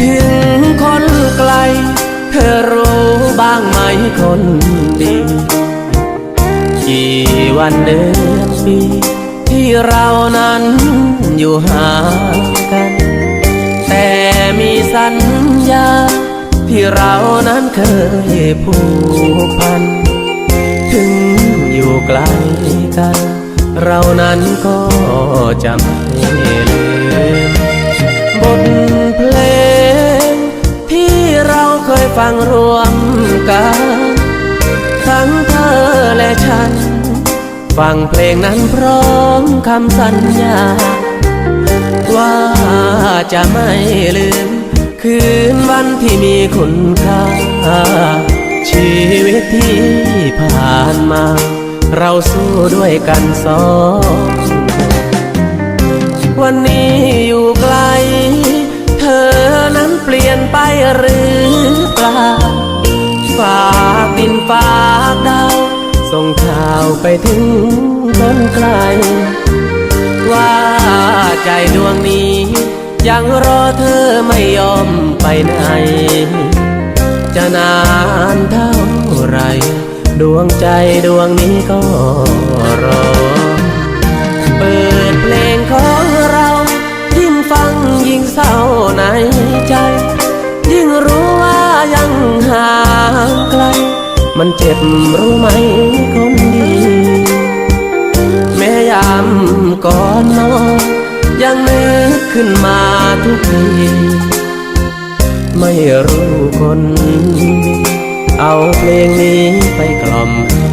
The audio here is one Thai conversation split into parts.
ถึงคนไกล เธอรู้บ้างไหมคนดีกี่วันเดือนปีที่เรานั้นอยู่ห่างกัน แต่มีสัญญา ที่เรานั้นเคยผูกพัน ถึงอยู่ไกลกัน เรานั้นก็จะไม่ลืม เคยฟังรวมกันทั้งเธอและฉัน ฟังเพลงนั้นพร้อมคำสัญญา ว่าจะไม่ลืม คืนวันที่มีคุณค่า ชีวิตที่ผ่านมา เราสู้ด้วยกันสอง วันนี้อยู่ ส่งข่าวไปถึงคนไกล ว่าใจดวงนี้ ยังรอเธอไม่ยอมไปไหน จะนานเท่าไร ดวงใจดวงนี้ก็รอ เปิดเพลงขอ มันเจ็บรู้ไหมคนดี แม้ยามก่อนนอนยังนึกขึ้นมาทุกทีไม่รู้คนดีเอาเพลงนี้ไปกล่อมให้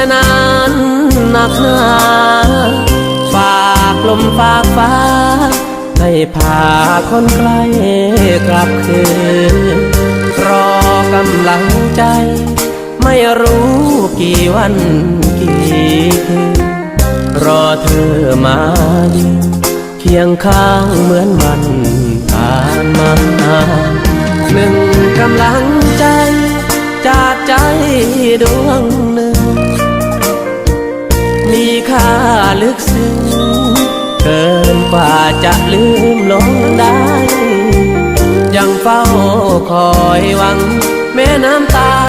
จะนานหนักหนาฝากลมฝากฟ้า ให้พาคนใกล้กลับคืนรอกำลังใจ ไม่รู้กี่วันกี่คืนรอเธอมายืนเคียงข้างเหมือนวันผ่านมาหนึ่งกำลังใจจากใจดวงหนึ่ง ลึกซึ้งเกินกว่าจะลืมลงได้ ยังเฝ้าคอยหวังแม่น้ำตา